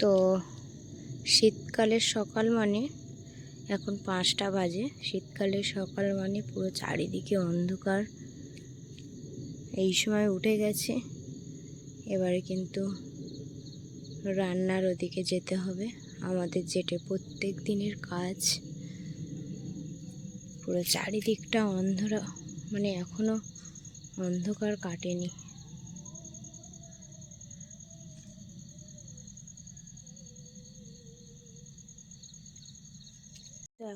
তো শীতকালের সকাল মানে এখন পাঁচটা বাজে। শীতকালের সকাল মানে পুরো চারিদিকে অন্ধকার। এই সময় উঠে গেছে। এবারে কিন্তু রান্নার ওদিকে যেতে হবে। আমাদের যেটা প্রত্যেক দিনের কাজ। পুরো চারিদিকটা অন্ধরা মানে এখনও অন্ধকার কাটেনি।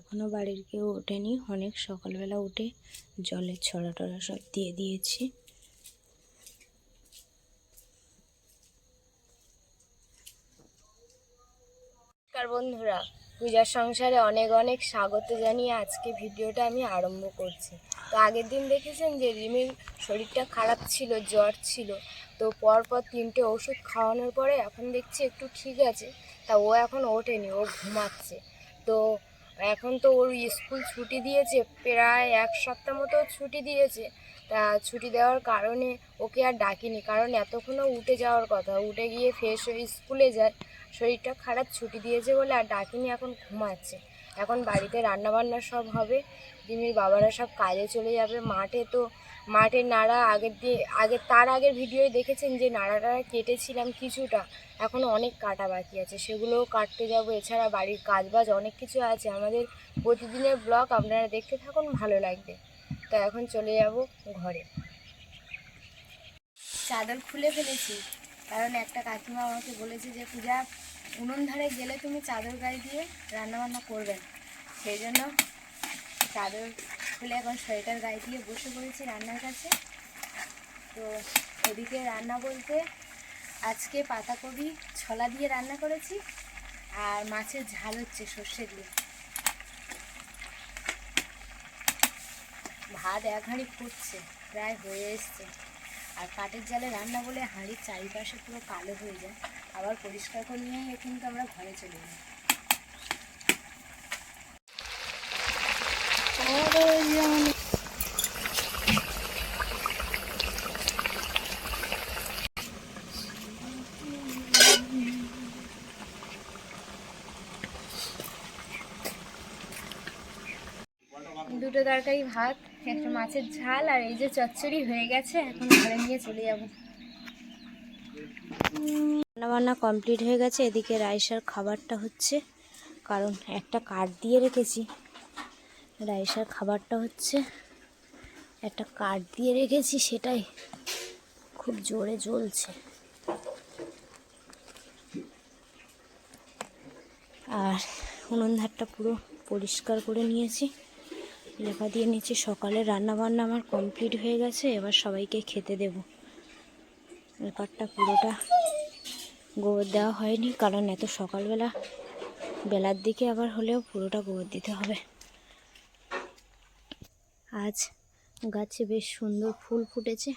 তো এখনও বাড়ির কেউ ওঠেনি। অনেক সকালবেলা উঠে জলের ছড়া টড়া সব দিয়ে দিয়েছি। বন্ধুরা, পূজার সংসারে অনেক অনেক স্বাগত জানিয়ে আজকে ভিডিওটা আমি আরম্ভ করছি। তো আগের দিন দেখেছেন যে রিমির শরীরটা খারাপ ছিল, জ্বর ছিল। তো পরপর তিনটে ওষুধ খাওয়ানোর পরে এখন দেখছি একটু ঠিক আছে। তা ও এখন ওঠেনি, ও ঘুমাচ্ছে। তো এখন তো ওর স্কুল ছুটি দিয়েছে, প্রায় এক সপ্তাহ মতো ছুটি দিয়েছে। তা ছুটি দেওয়ার কারণে ওকে আর ডাকিনি, কারণ এতক্ষণও উঠে যাওয়ার কথা। উঠে গিয়ে ফ্রেশ হয়ে স্কুলে যায়, শরীরটা খারাপ, ছুটি দিয়েছে বলে আর ডাকিনি, এখন ঘুমাচ্ছে। এখন বাড়িতে রান্নাবান্না সব হবে, দিমির বাবারা সব কাজে চলে যাবে, মাঠে তো মাঠের নাড়া আগের দিয়ে, আগে, তার আগের ভিডিওয়ে দেখেছেন যে নাড়াটা কেটেছিলাম কিছুটা এখনও অনেক কাটা বাকি আছে, সেগুলোও কাটতে যাব, এছাড়া বাড়ির কাজবাজ অনেক কিছু আছে, আমাদের প্রতিদিনের ব্লগ আপনারা দেখতে থাকুন, ভালো লাগবে। তো এখন চলে যাব ঘরে। চাদর খুলে ফেলেছি, কারণ একটা কাকিমা আমাকে বলেছে যে, পূজা উনুন ধারে গেলে তুমি চাদর গায়ে দিয়ে রান্নাবান্না করবে না। সেই জন্য চাদর খুলে এখন সোয়েটার গায়ে দিয়ে বসে পড়েছি রান্নার কাছে। তো এদিকে রান্না বলতে আজকে পাতাকপি ছলা দিয়ে রান্না করেছি আর মাছের ঝাল হচ্ছে সর্ষে দিয়ে ভাত এক হাঁড়ি ফুটছে, প্রায় হয়ে এসছে। আর কাঠের জালে রান্না বলে হাঁড়ির চারিপাশে পুরো কালো হয়ে যায়। আবার পরিষ্কার করে নিয়ে কিন্তু আমরা ঘরে চলে যাই। দুটো তরকারি, ভাত, একটা মাছের ঝাল, আর এই যে চচ্চড়ি হয়ে গেছে, এখন ঘরে নিয়ে চলে যাব। রান্নাবান্না কমপ্লিট হয়ে গেছে, এদিকে রাইসার খাবারটা হচ্ছে, কারণ একটা কাঠ দিয়ে রেখেছি। রাইসার খাবারটা হচ্ছে একটা কাঠ দিয়ে রেখেছি, সেটাই খুব জোরে জ্বলছে। আর উনুন ধারটা পুরো পরিষ্কার করে নিয়েছি। লেখা দিয়ে নিয়েছি সকালে রান্না বান্না আমার কমপ্লিট হয়ে গেছে, এবার সবাইকে খেতে দেব। ব্যাপারটা পুরোটা গোবর দেওয়া হয়নি, কারণ এত সকালবেলা, বেলার দিকে আবার হলেও পুরোটা গোবর দিতে হবে। আজ গাছে বেশ সুন্দর ফুল ফুটেছে।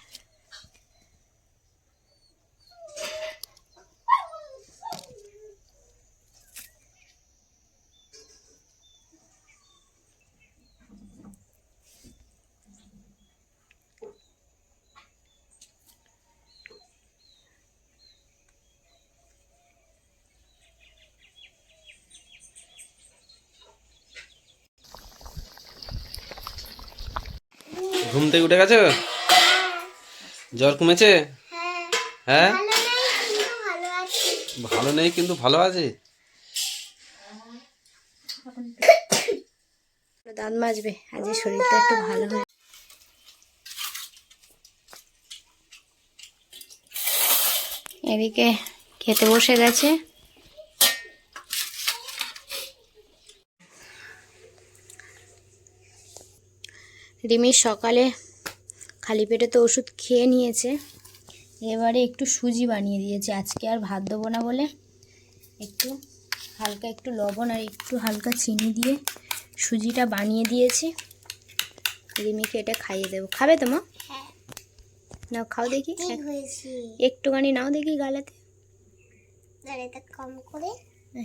ঘুম থেকে উঠে গেছো? জ্বর কমেছে? হ্যাঁ? ভালো নেই কিন্তু ভালো আছে। দাঁত মাজবে আজ শরীরটা একটু ভালো হয়ে এদিকে খেতে বসে গেছে। রিমি সকালে খালি পেটে তো ওষুধ খেয়ে নিয়েছে। এবারে একটু সুজি বানিয়ে দিয়েছে। আজকে আর ভাত দেবো না বলে একটু হালকা একটু লবণ আর একটু হালকা চিনি দিয়ে সুজিটা বানিয়ে দিয়েছি। রিমিকে এটা খাইয়ে দেবো। খাবে তো মা? নাও খাও দেখি। একটুখানি নাও দেখি গালাতে। কম করে।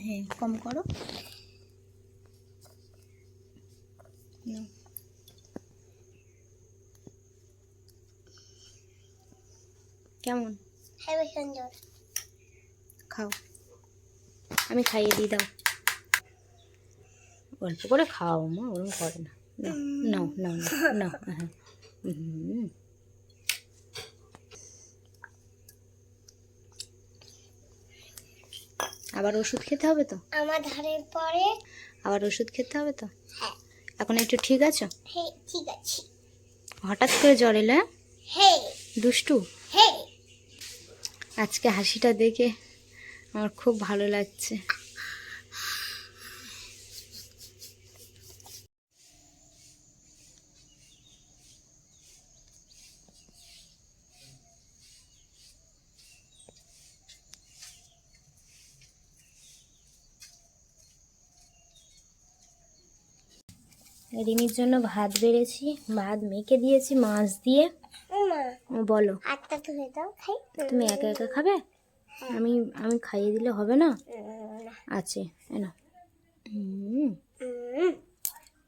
হ্যাঁ কম করো। নাও। কেমন? হ্যাঁ সুন্দর। খাও। আমি খাইয়ে দিই দাও। অল্প করে খাও মা ওরকম করে না। নাও নাও হ্যাঁ। হুম। আবার ওষুধ খেতে হবে তো? আমার ধারের পরে। আবার ওষুধ খেতে হবে তো? হ্যাঁ। এখন একটু ঠিক আছো? ঠিক আছে। হঠাৎ করে জ্বর এলো হ্যাঁ? দুষ্টু? হে আজকে হাসিটা দেখে আমার খুব ভালো লাগছে। রিমির জন্য ভাত বেড়েছি, ভাত মেখে দিয়েছি, মাছ দিয়ে। বলো। হাতটা ধুয়ে দাও খাই। তুমি একা একা খাবে? আমি আমি খাইয়ে দিলে হবে না? আছে এনা। হুম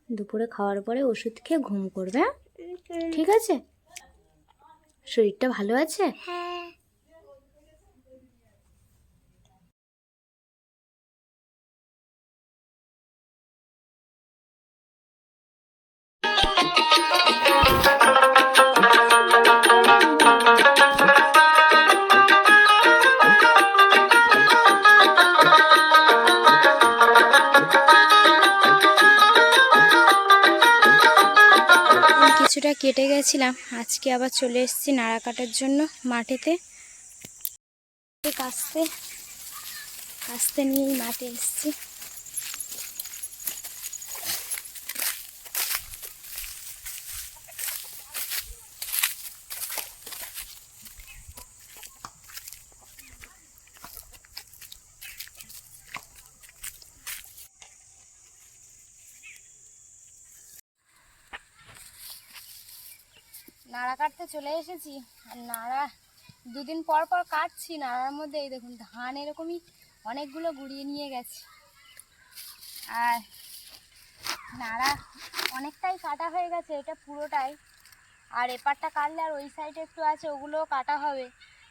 দুপুরে খাওয়ার পরে ওষুধ খেয়ে ঘুম করবে হ্যাঁ? ঠিক আছে? শরীরটা ভালো আছে? হ্যাঁ। আমি কেটে গেছিলাম। আজকে আবার চলে এসেছি নাড়া কাটার জন্য মাঠেতে। কাস্তে কাস্তে নিয়েই মাঠে এসেছি। নাড়া কাটতে চলে এসেছি। আর নাড়া, দুদিন পর পর কাটছি। নাড়ার মধ্যে এই দেখুন, ধান এরকমই অনেকগুলো গুড়িয়ে নিয়ে গেছে। আর নাড়া অনেকটাই কাটা হয়ে গেছে, এটা পুরোটাই। আর এপারটা কাটলে আর ওই সাইডে একটু আছে, ওগুলোও কাটা হবে।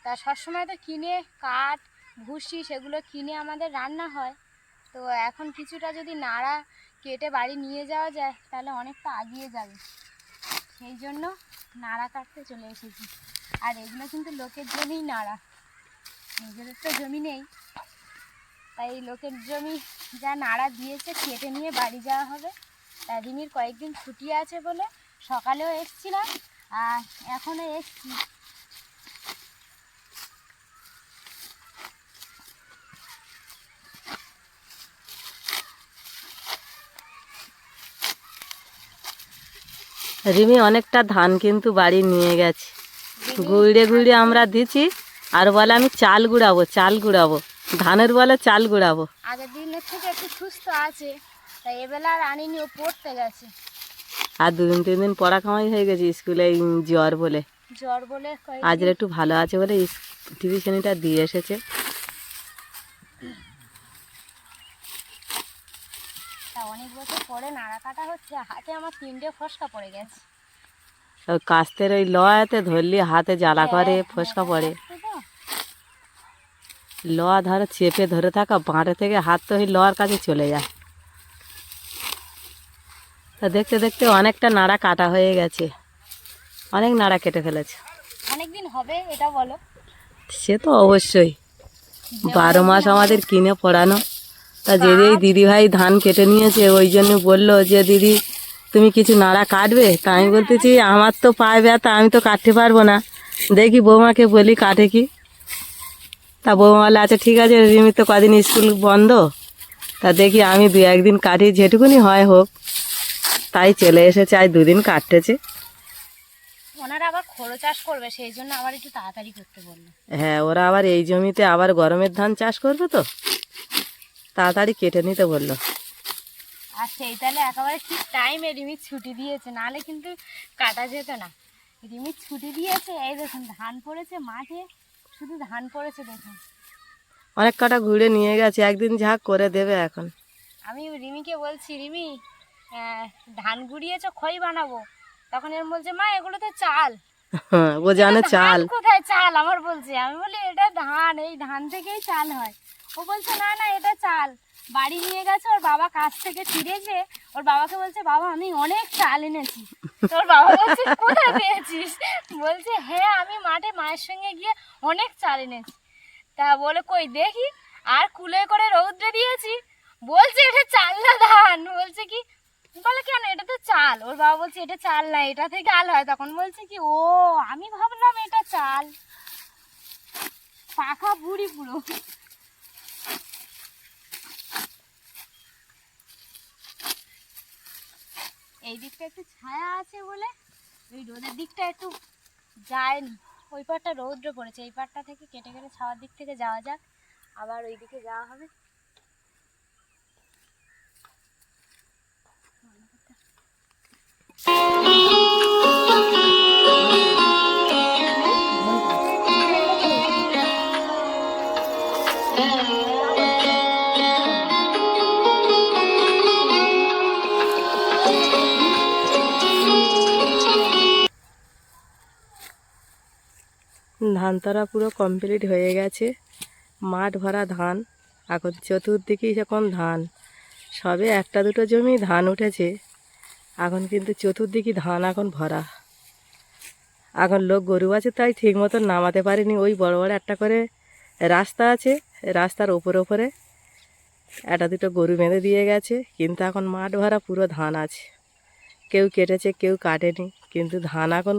তা সবসময় তো কিনে কাঠ, ভুসি সেগুলো কিনে আমাদের রান্না হয়। তো এখন কিছুটা যদি নাড়া কেটে বাড়ি নিয়ে যাওয়া যায়, তাহলে অনেকটা আগিয়ে যাবে। সেই জন্য নাড়া কাটতে চলে এসেছি। আর এগুলো কিন্তু লোকের জমিই নাড়া। নিজেদের তো জমি নেই। তাই লোকের জমি যা নাড়া দিয়েছে, কেটে নিয়ে বাড়ি যাওয়া হবে। দাদিমির কয়েকদিন ছুটি আছে বলে সকালেও এসছিলাম, আর এখনও এসছি। রিমি অনেকটা ধান কিন্তু বাড়ি নিয়ে গেছে। গুড়ে গুড়ে আমরা দিচ্ছি আর বলে আমি চাল গুড়াবো চাল গুড়াবো। ধানের বলে চাল গুড়াবো। আগের দিনের থেকে একটু সুস্থ আছে তাই এবেলা আর আনিনি ও পড়তে গেছে। আর দুদিন তিন দিন পড়া কামাই হয়ে গেছে স্কুলে জ্বর বলে। জ্বর বলে আজ একটু ভালো আছে বলে টিউশনিটা দিয়ে এসেছে। অনেক বছর পরে নাড়া কাটা হচ্ছে হাতে আমার তিনটে ফসকা পড়ে গেছে। ওই কাস্তের ওই লয়াতে ধরলি হাতে জ্বালা করে ফসকা পড়ে। লোয়া ধরে চেপে ধরে থাকা বাঁটে থেকে হাত তো ওই লোয়ার কাছে চলে যায়। তা দেখতে দেখতে অনেকটা নাড়া কাটা হয়ে গেছে। অনেক নাড়া কেটে ফেলেছে। অনেকদিন হবে এটা বলো। সে তো অবশ্যই। বারো মাস আমাদের কিনে পড়ানো। তা যদি এই দিদিভাই ধান কেটে নিয়েছে ওই জন্য বলল যে দিদি তুমি কিছু নাড়া কাটবে? তা আমি বলতেছি আমার তো পায়ে ব্যথা আমি তো কাটতে পারব না। দেখি বৌমাকে বলি কাটে কি? তা বৌমা বলে আচ্ছা ঠিক আছে রিমি তো কদিন স্কুল বন্ধ। তা দেখি আমি দু একদিন কাটি যেটুকুনি হয় হোক। তাই চলে এসেছে আজ দুদিন কাটতেছে। ওনারা আবার খোলো চাষ করবে সেই জন্য আবার একটু তাড়াতাড়ি করতে বলল। হ্যাঁ ওরা আবার এই জমিতে আবার গরমের ধান চাষ করবে তো? তাড়াতাড়ি কেটে নিতে বলল। আর সেই তাহলে একেবারে ঠিক টাইমে রিমির ছুটি দিয়েছে নাহলে কিন্তু কাটা যেত না। রিমির ছুটি দিয়েছে এই দেখুন ধান পড়েছে মাঠে শুধু ধান পড়েছে দেখুন। অনেক কটা ঘুরে নিয়ে গেছে একদিন যা করে দেবে এখন। আমি রিমিকে বলছি রিমি ধান গুড়িয়েছ খই বানাবো। তখন এর বলছে মা এগুলো তো চাল। ও জানে চাল। কোথায়? চাল আমার বলছে। আমি বলি এটা ধান এই ধান থেকেই চাল হয়। ও বলছে, না না, এটা চাল। বাড়ি নিয়ে গেছে, ওর বাবা কাছ থেকে ফিরেছে ওর বাবাকে বলছে, বাবা, আমি অনেক চাল এনেছি। তোর বাবা বলছে, কোথায় পেয়েছিস? বলছে হ্যাঁ আমি মাঠে মায়ের সঙ্গে গিয়ে অনেক চাল এনেছি। তা বলে, কই, দেখি, আর কুলে করে রৌদ্রে দিয়েছি। বলছে, এটা চাল না ধান। বলছে, কি? বলে, কেন? এটা তো চাল। ওর বাবা বলছে, এটা চাল না, এটা থেকে আল হয়। তখন বলছে কি, ও, আমি ভাবলাম এটা চাল। পাখা বুড়ি পুরো। এই দিকটা একটু ছায়া আছে বলে ওই রোদের দিকটা একটু যায়নি। ওই পারটা রৌদ্র পড়েছে এই পারটা থেকে কেটে কেটে ছাওয়ার দিক থেকে যাওয়া যাক, আবার ওই দিকে যাওয়া হবে। ধান তারা পুরো কমপ্লিট হয়ে গেছে। মাঠ ভরা ধান এখন চতুর্দিকেই এখন ধান। সবে একটা দুটো জমি ধান উঠেছে। এখন কিন্তু চতুর্দিকে ধান এখন ভরা। এখন লোক গরু আছে, তাই ঠিক মতো নামাতে পারেনি। ওই বড় বড় একটা করে রাস্তা আছে, রাস্তার ওপরে ওপরে একটা দুটো গরু বেঁধে দিয়ে গেছে। কিন্তু এখন মাঠ ভরা পুরো ধান আছে। কেউ কেটেছে, কেউ কাটেনি। কিন্তু ধান এখন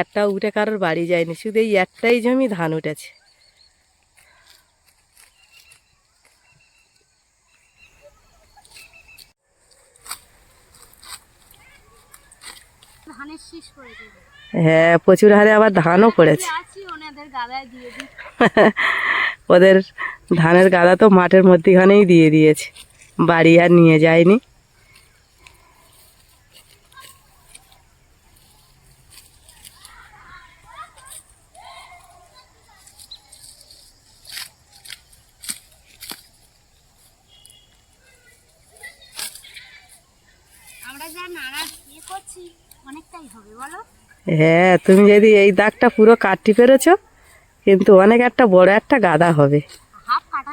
একটাও উঠে কারোর বাড়ি যায়নি শুধু এই একটাই জমি ধান উঠেছে। হ্যাঁ প্রচুর হারে আবার ধানও পড়েছে। গাদায় ওদের ধানের গাদা তো মাঠের মধ্যেখানেই দিয়ে দিয়েছে বাড়ি আর নিয়ে যায়নি আমরা যা নাড়া ইয়ে করছি অনেকটাই হবে বলো হ্যাঁ তুমি যদি এই দাগটা পুরো কাটটি পেরেছ কিন্তু অনেক একটা বড় একটা গাদা হবে। কাটা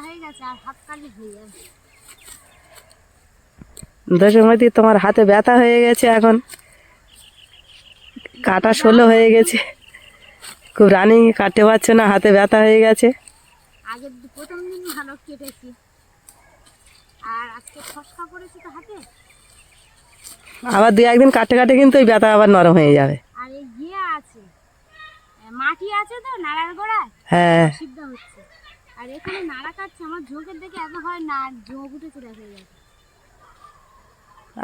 মধ্যে তোমার হাতে ব্যথা হয়ে গেছে এখন। কাটা ষোলো হয়ে গেছে। খুব রানিং কাটতে পারছ না হাতে ব্যথা হয়ে গেছে। আগের দু- প্রথম দিন ভালো কেটেছি। আর আজকে ফসকা পড়েছে তো হাতে। আবার দু একদিন কাটতে কাটে কিন্তু ওই ব্যথা আবার নরম হয়ে যাবে আর এই ইয়ে আছে এ, মাটি আছে তো? নাড়ার গোড়ায় হ্যাঁ। সিদ্ধ হচ্ছে। আর এখানে নাড়া কাটছে আমার ঝোঁকের দেখে এত হয় না ঝোঁক উঠেছে দেখা যাচ্ছে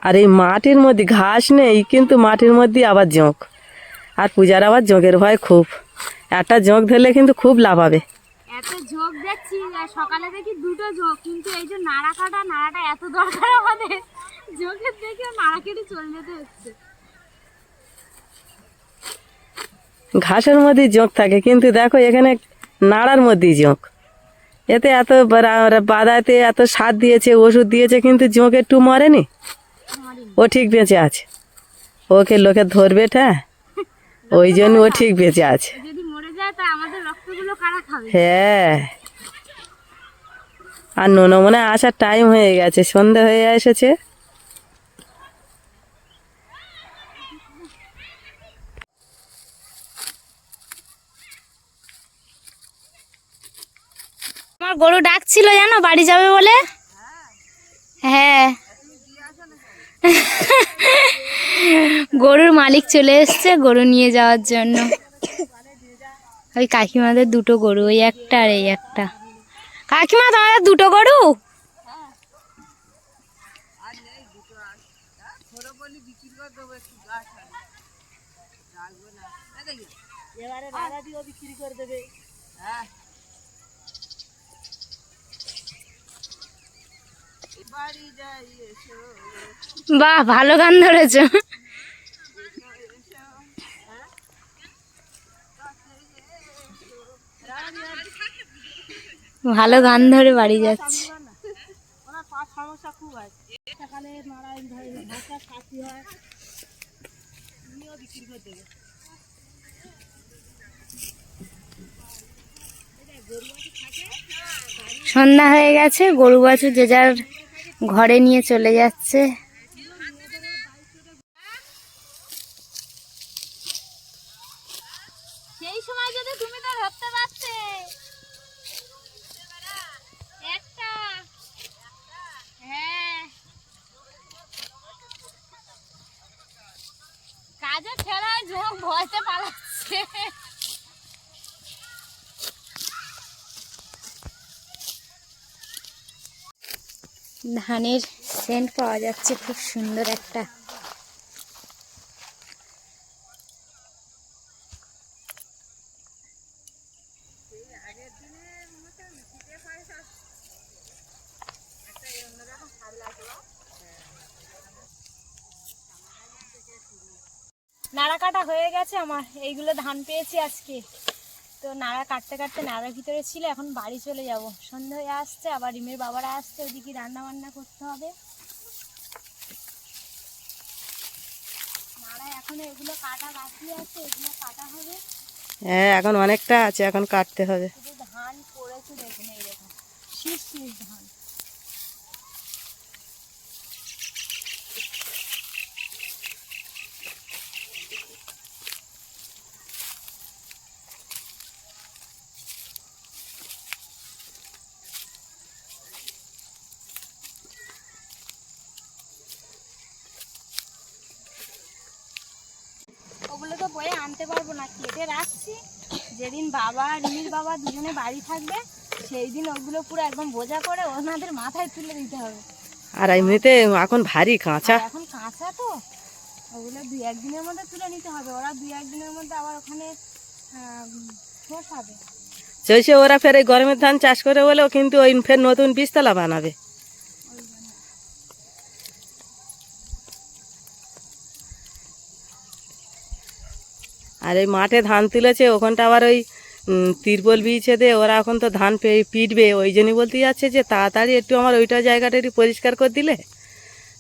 আর এই মাটির মধ্যে ঘাস নেই কিন্তু মাটির মধ্যে আবার জোঁক আর পূজার আবার জোঁকের ভয় খুব। একটা জোঁক ধরলে কিন্তু খুব লাভ হবে। এত ঝোঁক দেখছি আর সকালে দেখি দুটো ঝোঁক কিন্তু এই যে নাড়া কাটা নাড়াটা এত দরকার আমাদের। ঝোঁকের দেখে নাড়া কেটে চলে যেতে হচ্ছে। ঘাসের মধ্যেই জোঁক থাকে কিন্তু দেখো এখানে নাড়ার মধ্যেই জোঁক। এতে এত বাদাতে এত সার দিয়েছে ওষুধ দিয়েছে কিন্তু জোঁক একটু মরেনি। ও ঠিক বেঁচে আছে। ওকে লোকে ধরবে হ্যাঁ ওই জন্য ও ঠিক বেঁচে আছে। হ্যাঁ। আর নোনো মনে আসার টাইম হয়ে গেছে সন্ধে হয়ে এসেছে। আমার গরু ডাকছিল জানো, বাড়ি যাবে বলে? হ্যাঁ। গরুর মালিক চলে এসছে, গরু নিয়ে যাওয়ার জন্য। ওই কাকিমাদের দুটো গরু, ওই একটা আর এই একটা। কাকিমা, তোমাদের দুটো গরু? বাহ, ভালো গান ধরেছ। ভালো গান ধরে বাড়ি যাচ্ছে। সন্ধ্যা হয়ে গেছে, গরু বাছুর যে যার ঘরে নিয়ে চলে যাচ্ছে। সেই সময় যদি তুমি তো ধরতে পারতে একটা হ্যাঁ কাজে ফেরায় ঝোঁক ভয়তে পালাচ্ছে ধানের সেন্ট পাওয়া যাচ্ছে, খুব সুন্দর একটা। নাড়া কাটা হয়ে গেছে আমার, এইগুলো ধান পেয়েছি আজকে। তো নাড়া কাটতে কাটতে নাড়ার ভিতরে ছিল এখন বাড়ি চলে যাব। সন্ধ্যা হয়ে আসছে আবার রিমের বাবারা আসছে ওদিকে রান্না বান্না করতে হবে। নাড়া এখন এগুলো কাটা বাকি আছে এগুলো কাটা হবে। হ্যাঁ এখন অনেকটা আছে এখন কাটতে হবে। ধান পড়েছে দেখুন এইরকম শীষ শীষ ধান ওগুলো তো বয়ে আনতে পারব না কেটে রাখছি। যেদিন বাবা আর রিমির বাবা দুজনে বাড়ি থাকবে সেই দিন ওগুলো পুরো একদম বোঝা করে ওনাদের মাথায় তুলে দিতে হবে। আর এমনিতে এখন ভারী কাঁচা। এখন কাঁচা তো ওগুলো দুই একদিনের মধ্যে তুলে নিতে হবে। ওরা দুই একদিনের মধ্যে আবার ওখানে বসাবে চলছে ওরা ফের এই গরমের ধান চাষ করে বলেও কিন্তু ওই ফের নতুন বীজতলা বানাবে। আর এই মাঠে ধান তুলেছে ওখানটা আবার ওই তিরপল বিছে দিয়ে ওরা এখন তো ধান পিটবে ওই জন্যই বলতে যাচ্ছে যে তাড়াতাড়ি একটু আমার ওইটা জায়গাটা একটু পরিষ্কার করে দিলে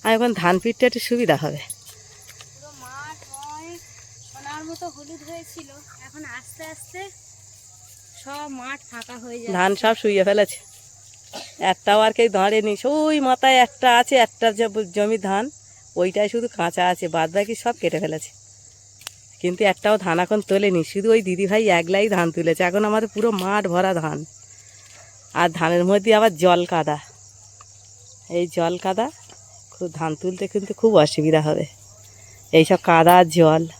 আর এখন ধান পিটতে একটু সুবিধা হবে। ধান সব শুয়ে ফেলেছে। একটাও আর কেউ দাঁড়িয়ে নি ওই মাথায় একটা আছে একটা জমি ধান ওইটাই শুধু কাঁচা আছে বাদ বাকি সব কেটে ফেলেছে। কিন্তু একটাও ধান এখন তোলেনি। শুধু ওই দিদিভাই একলাই ধান তুলেছে। এখন আমাদের পুরো মাঠ ভরা ধান। আর ধানের মধ্যে আবার জল কাদা। এই জল কাদা খুব ধান তুলতে কিন্তু খুব অসুবিধা হবে। এইসব কাদা জল।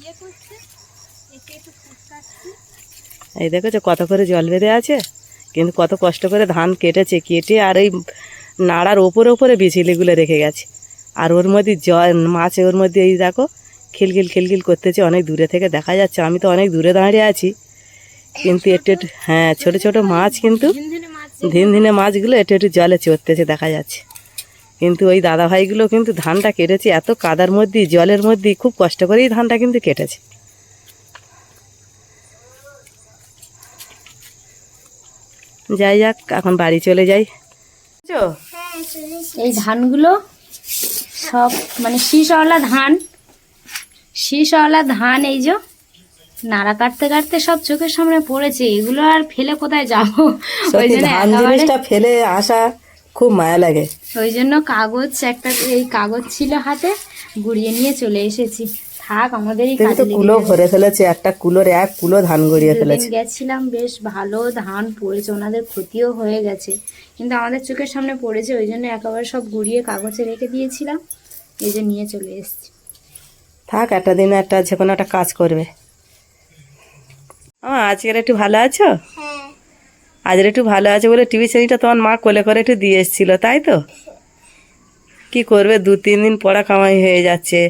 ইয়ে এই দেখেছ কত করে জল বেঁধে আছে? কিন্তু কত কষ্ট করে ধান কেটেছে কেটে আর এই নাড়ার ওপরে ওপরে বিচিলিগুলো রেখে গেছে। আর ওর মধ্যে জল, মাছ ওর মধ্যে এই দেখো, খিলখিল খিলখিল করতেছে, অনেক দূরে থেকে দেখা যাচ্ছে। আমি তো অনেক দূরে দাঁড়িয়ে আছি। কিন্তু একটু একটু হ্যাঁ ছোটো ছোটো মাছ কিন্তু দিন দিনে মাছগুলো একটু একটু জলে চড়তেছে, দেখা যাচ্ছে। কিন্তু ওই দাদা ভাইগুলো কিন্তু ধানটা কেটেছে, এত কাদার মধ্যে, জলের মধ্যে, খুব কষ্ট করেই ধানটা কিন্তু কেটেছে। যাই যাক, এখন বাড়ি চলে যাই। এই ধানগুলো সব মানে শীষওয়ালা ধান শীষওয়ালা ধান এই যে নাড়া কাটতে কাটতে সব চোখের সামনে পড়েছে। এগুলো আর ফেলে কোথায় যাব? ওই জন্য জিনিসটা ফেলে আসা খুব মায়া লাগে। ওই জন্য কাগজ একটা এই কাগজ ছিল হাতে গুড়িয়ে নিয়ে চলে এসেছি। থাক তো কুলো ভরে ফেলেছে একটা কুলোর এক কুলো ধান গড়িয়ে ফেলেছে। গেছিলাম বেশ ভালো ধান পড়েছে ওনাদের ক্ষতিও হয়ে গেছে। কিন্তু আমাদের চোখের সামনে পড়েছে ওই জন্য একেবারে সব ঘুরিয়ে কাগজে রেখে দিয়েছিলাম। এই যে নিয়ে চলে এসেছি। থাক একটা দিন একটা যে কোনো একটা কাজ করবে। আমার আজকের একটু ভালো আছো? হ্যাঁ। আজকের একটু ভালো আছে বলে টিভি চ্যানেলটা তোমার মা কোলে করে একটু দিয়ে এসেছিল তাই তো? কি করবে? দু তিন দিন পড়া কামাই হয়ে যাচ্ছে।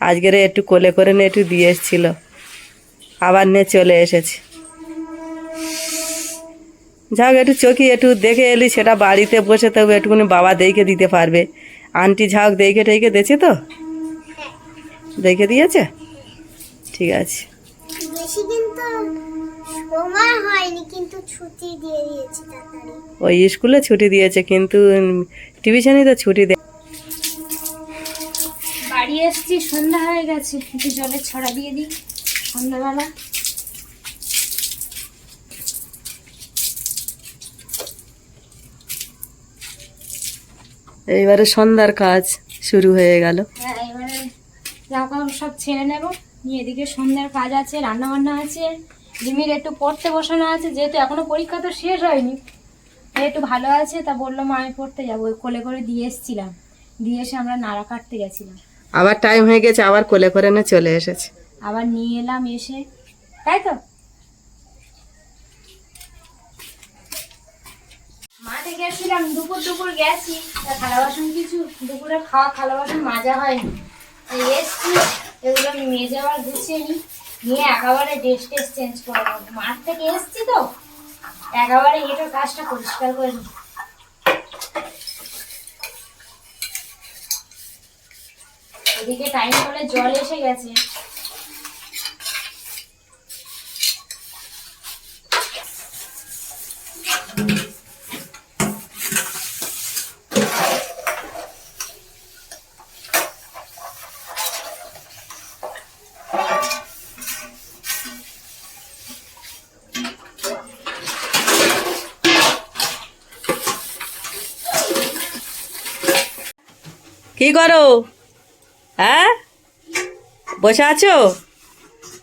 আজকের একটু কোলে করে নিয়ে একটু দিয়ে এসেছিল। আবার নিয়ে চলে এসেছে। যাক একটু চোখি একটু দেখে এলি সেটা বাড়িতে বসে তবে একটুখানি বাবা দেখে দিতে পারবে। আন্টি ঝাঁক দেখে টেকে দিয়েছে তো? দেখে দিয়েছে? ঠিক আছে। বেশি কিন্তু সময় হয়নি কিন্তু ছুটি দিয়ে দিয়েছি তাড়াতাড়ি। ওই স্কুলে ছুটি দিয়েছে কিন্তু টিউশনে তো ছুটি দেয় বাড়ি এসেছি সন্ধ্যা হয়ে গেছে একটু জলের ছড়া দিয়ে দিই সন্ধ্যাবেলা। এইবারে সন্ধ্যার কাজ শুরু হয়ে গেল। হ্যাঁ জামা সব ছেড়ে নেব। নিয়ে এদিকে সন্ধ্যার কাজ আছে রান্না বান্না আছে। রিমির একটু পড়তে বসানো আছে যেহেতু এখনও পরীক্ষা তো শেষ হয়নি। একটু ভালো আছে তা বলল মা আমি পড়তে যাব। কোলে করে দিয়ে এসেছিলাম। দিয়ে এসে আমরা নাড়া কাটতে গেছিলাম। আবার টাইম হয়ে গেছে আবার কোলে করে না চলে এসেছে। আবার নিয়ে এলাম এসে। তাই তো? মাঠে গেছিলাম, দুপুর দুপুর গেছি। তা থালা বাসন কিছু, দুপুরে খাওয়া, থালা বাসন মাজা হয়নি। এসছি, এগুলো আমি মেজে আবার গুছিয়ে নিই। নিয়ে একেবারে ড্রেস চেঞ্জ করে নেব। মাঠ থেকে এসছি তো, একেবারে এটা কাজটা পরিষ্কার করে নিই। এদিকে টাইম হলে জল এসে গেছে। কি করো? হ্যাঁ? বসে আছো?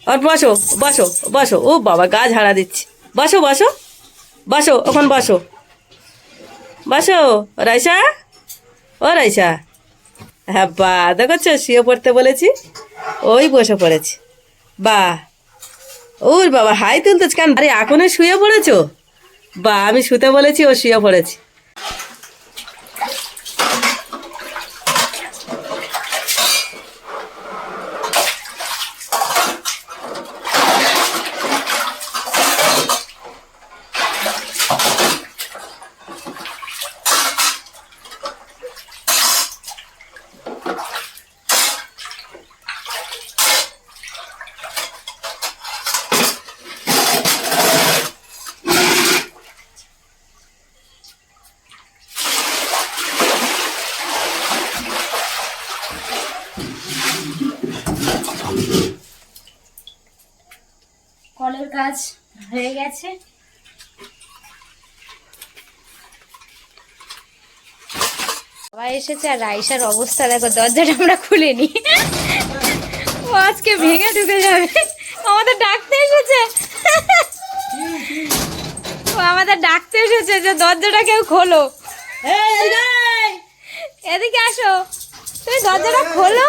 আর বসো বসো বসো। ও বাবা, গা ঝাড়া দিচ্ছে। বসো বসো বসো ওখান বসো। বসো, রাইসা? ও রাইসা। হ্যাঁ বা দেখছ শুয়ে পড়তে বলেছি। ওই বসে পড়েছি। বা, ওর বাবা, হাই তুলতেছ কেন? আরে, এখনও শুয়ে পড়েছো? বা, আমি শুতে বলেছি, ও শুয়ে পড়েছি কলের কাজ হয়ে গেছে। বাবা এসেছে আর রাইসার অবস্থা দেখো, দরজাটা আমরা খুলিনি। ও আজকে ভেঙে ঢুকে যাবে। আমাদের ডাকতে এসেছে। ও আমাদের ডাকতে এসেছে যে দরজাটা কেউ খোলো। এদিকে আসো। তুমি দরজাটা খোলো।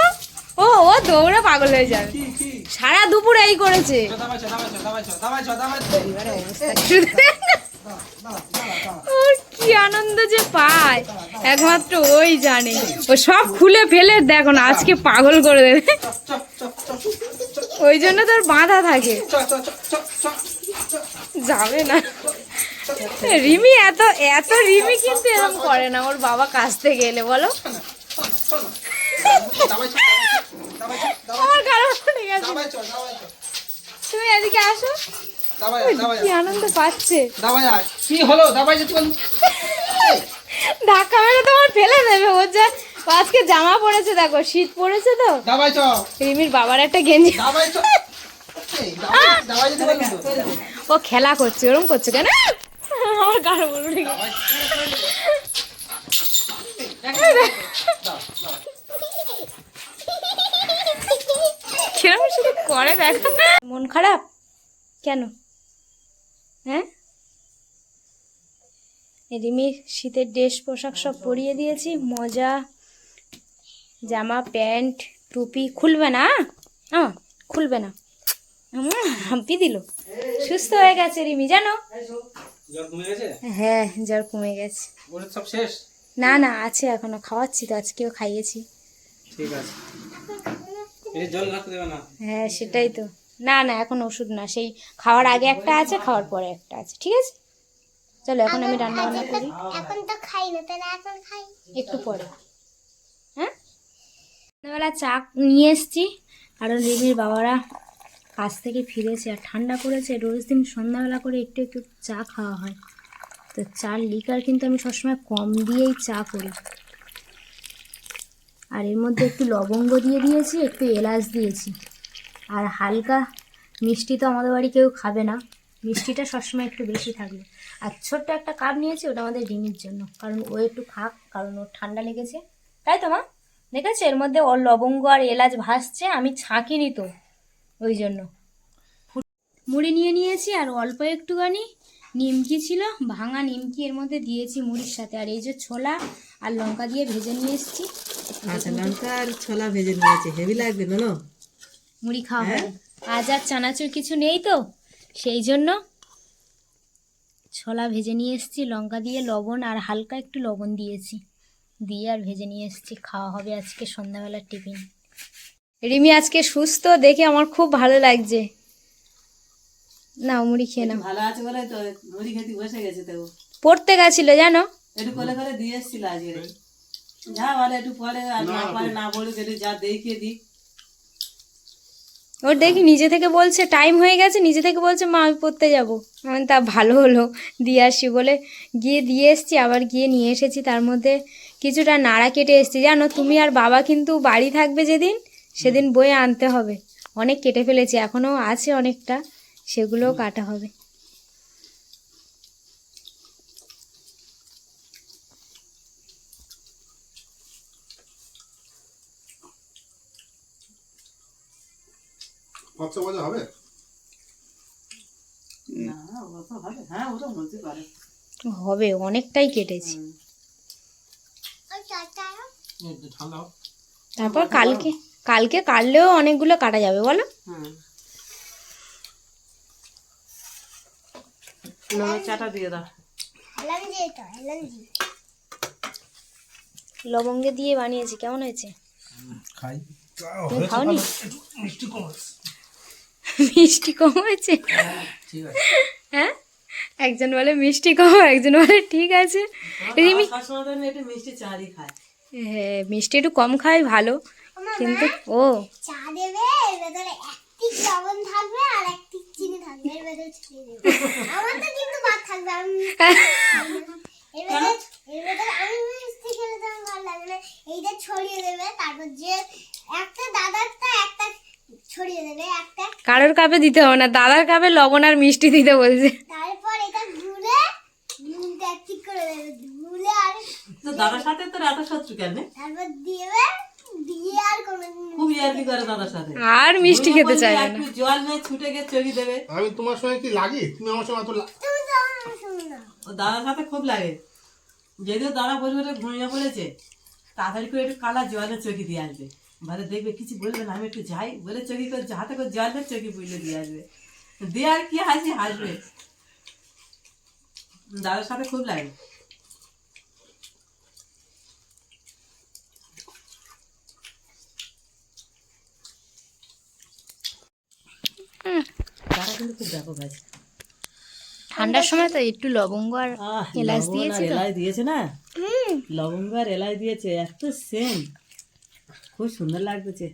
ও ও দৌড়ে পাগল হয়ে যাবে। সারা দুপুর এই করেছে। ওর কি আনন্দ যে পায়। একমাত্র ওই জানে। ও সব খুলে ফেলে, দেখো না, আজকে পাগল করে দেবে। ওই জন্য তোর বাঁধা থাকে। যাবে না। রিমি এত এত রিমি কিন্তু এরকম করে না। ওর বাবা কাছ থেকে এলে, বলো। আমার কারও পড়ে গেছে তুমি এদিকে আসো কি আনন্দ পাচ্ছে কি হলো দাবাই যেতে বল ধাক্কা মেরে তোমার ফেলে দেবে ওর যা আজকে জামা পড়েছে দেখো শীত পড়েছে তো দাবাই চ রিমির বাবার একটা গেঞ্জি দাবাই ও খেলা করছে ওরম করছে কেন আমার গাড়ো উঠে শুধু করে দেখো। মন খারাপ? কেন? হ্যাঁ? রিমির শীতের ড্রেস পোশাক সব পরিয়ে দিয়েছি মজা জামা প্যান্ট টুপি খুলবে না হ্যাঁ খুলবে না। হুম, হাম্পি দিল। সুস্থ হয়ে গেছে রিমি জানো? জল কমে গেছে? হ্যাঁ জ্বর কমে গেছে। সব শেষ? না না আছে এখনও খাওয়াচ্ছি তো আজকেও খাইয়েছি। ঠিক আছে এই জল রাখতে দেবে না হ্যাঁ সেটাই তো। না না এখন ওষুধ না সেই খাওয়ার আগে একটা আছে খাওয়ার পরে একটা আছে ঠিক আছে? চলো এখন আমি রান্না বান্না করি। এখন তো খাই না তাহলে এখন খাই। একটু পরে। হ্যাঁ? সন্ধ্যাবেলা চা নিয়ে এসছি কারণ রিমির বাবারা কাজ থেকে ফিরেছে আর ঠান্ডা পড়েছে রোজ দিন সন্ধ্যাবেলা করে একটু একটু চা খাওয়া হয়। তো চার লিকার কিন্তু আমি সবসময় কম দিয়েই চা করি। আর এর মধ্যে একটু লবঙ্গ দিয়ে দিয়েছি, একটু এলাচ দিয়েছি। আর হালকা মিষ্টি তো আমাদের বাড়ি কেউ খাবে না। মিষ্টিটা সবসময় একটু বেশি থাকবে। আর ছোট্ট একটা কাপ নিয়েছি, ওটা আমাদের রিমির জন্য। কারণ ও একটু খাক, কারণ ওর ঠান্ডা লেগেছে। তাই তো, মা? দেখেছ? এর মধ্যে ওর লবঙ্গ আর এলাচ ভাসছে আমি ছাঁকিনি তো, ওই জন্য। মুড়ি নিয়ে নিয়েছি, আর অল্প একটুখানি নিমকি ছিল ভাঙা নিমকি এর মধ্যে দিয়েছি মুড়ির সাথে। আর এই যে ছোলা আর লঙ্কা দিয়ে ভেজে নিয়ে এসেছি। আচ্ছা লঙ্কা আর ছোলা ভেজে নিয়েছে। হেভি লাগবে না মুড়ি খাওয়া হবে আজ আর চানাচুর কিছু নেই তো সেই জন্য ছোলা ভেজে নিয়ে এসেছি লঙ্কা দিয়ে লবণ আর হালকা একটু লবণ দিয়েছি। দিয়ে আর ভেজে নিয়ে এসেছি খাওয়া হবে আজকে সন্ধ্যাবেলার টিফিন। রিমি আজকে সুস্থ দেখে আমার খুব ভালো লাগছে। না মুড়ি খেয়ে নাও। ভালো আছে বলে তো মুড়ি খেতে বসে গেছে তো। পড়তে গেছিল জানো? একটু কোলে করে দিয়ে এসেছিল আজকে। যা বলে একটু পরে আর না পরে না যা দেখিয়ে দিই ওর দেখি নিজে থেকে বলছে টাইম হয়ে গেছে। নিজে থেকে বলছে মা আমি পড়তে যাব। আমি তা ভালো হলো দিয়ে আসি। বলে গিয়ে দিয়ে এসছি আবার গিয়ে নিয়ে এসেছি। তার মধ্যে কিছুটা নাড়া কেটে এসছি। জানো তুমি আর বাবা কিন্তু বাড়ি থাকবে যেদিন সেদিন বয়ে আনতে হবে। অনেক কেটে ফেলেছি এখনও আছে অনেকটা। সেগুলোও কাটা হবে। হবে? হ্যাঁ ওটা বলতে পারে। হবে অনেকটাই কেটেছি। তারপর কালকে কালকে কাটলেও অনেকগুলো কাটা যাবে বলো? চাটা দিয়ে দাও। লবঙ্গে দিয়ে বানিয়েছি কেমন হয়েছে? খাই। খাওনি? মিষ্টি কম মিষ্টি কম হয়েছে? হ্যাঁ? একজন বলে মিষ্টি কম একজন বলে ঠিক আছে। রিমি মিষ্টি চারই খায় হ্যাঁ মিষ্টি একটু কম খাই ভালো। কিন্তু ও। চা দেবে ভেতরে লবণ থাকবে আর একটি চিনি থাকবে। এর ভেতরে ছড়িয়ে দেবে। আমার তো কিন্তু ভাত থাকবে। আমি এর ভেতরে এর ভেতরে আমি মিষ্টি খেলে তো আমার ভালো লাগে না। এইটা ছড়িয়ে দেবে তারপর যে একটা দাদারটা একটা ছড়িয়ে দেবে একটা কারোর কাপে দিতে হবে না। দাদার কাপে লবণ আর মিষ্টি দিতে বলছে। তারপর এটা গুলে গুলতে ঠিক করে দেবে। গুলে আর তো দাদার সাথে তোর এত শত্রু কেন? তারপর দিবে আর কোনো খুব ইয়ার্কি করে দাদার সাথে। আর মিষ্টি খেতে চাইবে না। একটু জল নিয়ে ছুটে গিয়ে চড়ি দেবে। আমি তোমার সঙ্গে কি লাগি? তুমি আমার সঙ্গে তো আমার শোনো না ও দাদার সাথে খুব লাগে। যদিও দাদা বসে বসে ঘুমিয়ে পড়েছে তাড়াতাড়ি করে একটু কালা জলে চকি দিয়ে আসবে। বলে দেখবে কিছু বলবে না আমি একটু যাই। বলে চকি করে হাতে করে জল দিয়ে চকি বুঝলে দিয়ে আসবে। দিয়ে আর কি হাসি হাসবে। দাদার সাথে খুব লাগে। কিন্তু খুব ব্যাপক আছে ঠান্ডার সময় তো একটু লবঙ্গ আর এলাচ দিয়েছে তো? এলাচ দিয়েছে না? লবঙ্গ আর এলাচ দিয়েছে এত সেম। খুব সুন্দর লাগতেছে।